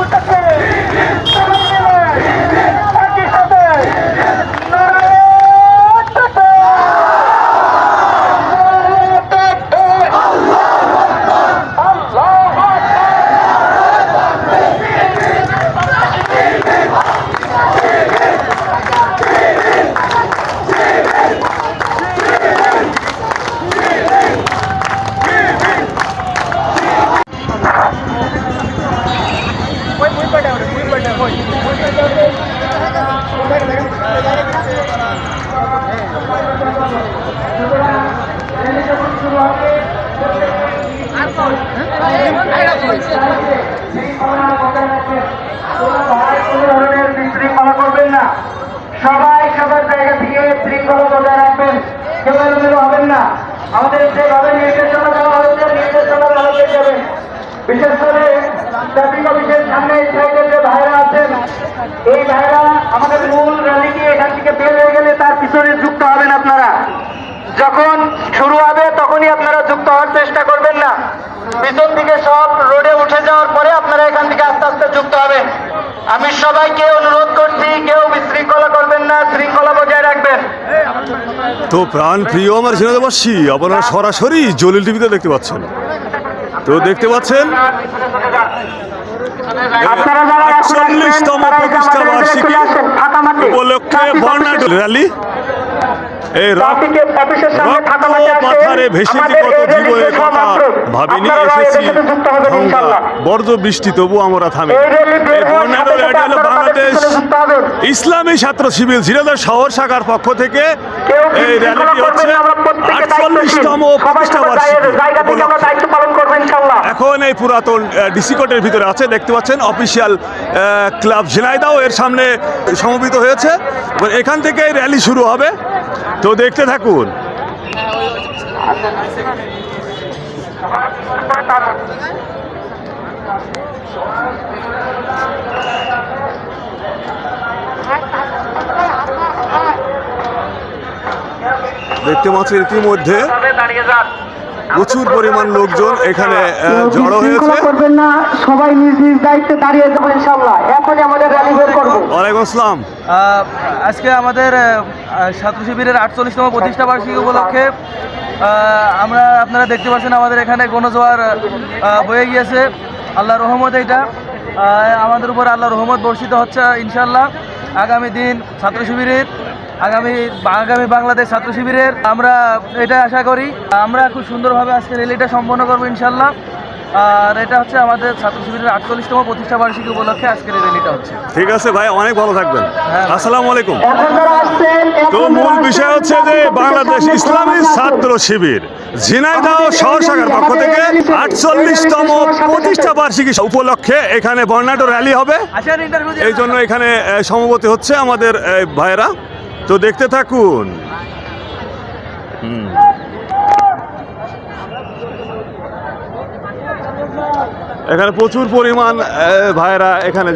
উঠেছে বিশৃঙ্খলা করবেন না সবাই সবার জায়গা থেকে শৃঙ্খলা বজায় রাখবেন কেউ হবেন না আমাদের যেভাবে নির্দেশনা দেওয়া হয়েছে নির্দেশনা আলোকে যাবেন বিশেষ করে ট্রাফিক অফিসের সামনে এই সাইডে যে ভাইরা আছেন এই ভাইরা আমাদের মূল র্যালিকে এখান থেকে বের হয়ে গেলে তার পিছনে যুক্ত হবেন আপনারা যখন শুরু হবে, তখনই আপনারা যুক্ত হওয়ার চেষ্টা করবেন না। পিছন থেকে সব যুক্ত হবেন আমি সবাইকে অনুরোধ করছি কেউ বিশৃঙ্খলা করবেন না শৃঙ্খলা বজায় রাখবেন। তো প্রাণ প্রিয় আমার সিনেমাবাসী আপনারা সরাসরি জলিল টিভিতে দেখতে পাচ্ছেন। তো দেখতে পাচ্ছেন আটচল্লিশতম প্রতিষ্ঠা বার্ষিকী উপলক্ষে বর্ণাঢ্য র্যালি। এই। পাথারে ভেসেছি কত জীবনের কথা ভাবিনি এসেছি। বর্জ্য বৃষ্টি তবু আমরা থামি বাংলাদেশ। ইসলামী ছাত্র শিবির ঝিনাইদহ শহর শাখার পক্ষ থেকে এই র্যালিটি হচ্ছে। আটচল্লিশতম প্রতিষ্ঠা এখন এই পুরাতন ডিসি কোর্টের ভিতরে আছে দেখতে পাচ্ছেন অফিসিয়াল ক্লাব ঝিনাইদাও এর সামনে সমবেত হয়েছে এখান থেকে র্যালি শুরু হবে তো দেখতে থাকুন। দেখতে পাচ্ছি ইতিমধ্যে। দাঁড়িয়ে যান প্রচুর পরিমাণ লোকজন এখানে জড়ো হয়েছে। করবেন না সবাই নিজ নিজ দায়িত্বে দাঁড়িয়ে যাব ইনশাল্লাহ এখনই আমাদের র্যালি বের করব। ওয়ালাইকুম আসসালাম। আজকে আমাদের ছাত্র শিবিরের আটচল্লিশতম প্রতিষ্ঠা বার্ষিকী উপলক্ষে আমরা আপনারা দেখতে পাচ্ছেন আমাদের এখানে গণজোয়ার হয়ে গিয়েছে। আল্লাহ রহমত এটা আমাদের উপর আল্লাহ রহমত বর্ষিত হচ্ছে ইনশাল্লাহ আগামী দিন ছাত্র শিবিরের আগামী আগামী বাংলাদেশ ছাত্র শিবিরের আমরা এটা আশা করি। আমরা খুব সুন্দরভাবে আজকে র্যালিটা সম্পন্ন করব ইনশাল্লাহ আর এটা হচ্ছে আমাদের ছাত্র শিবিরের আটচল্লিশতম প্রতিষ্ঠা বার্ষিকী উপলক্ষে আজকের এই র্যালিটা হচ্ছে। ঠিক আছে ভাই অনেক ভালো থাকবেন। হ্যাঁ। আসসালামু আলাইকুম। এখন যারা আসছেন তো মূল বিষয় হচ্ছে যে বাংলাদেশ ইসলামী ছাত্র শিবির ঝিনাইদহ শহর শাখার পক্ষ থেকে আটচল্লিশতম প্রতিষ্ঠা বার্ষিকী উপলক্ষে এখানে বর্ণাঢ্য র্যালি হবে। এই জন্য এখানে আহ, হচ্ছে আমাদের ভাইয়েরা। তো দেখতে থাকুন হুম। এখানে প্রচুর পরিমাণ ভাইরা এখানে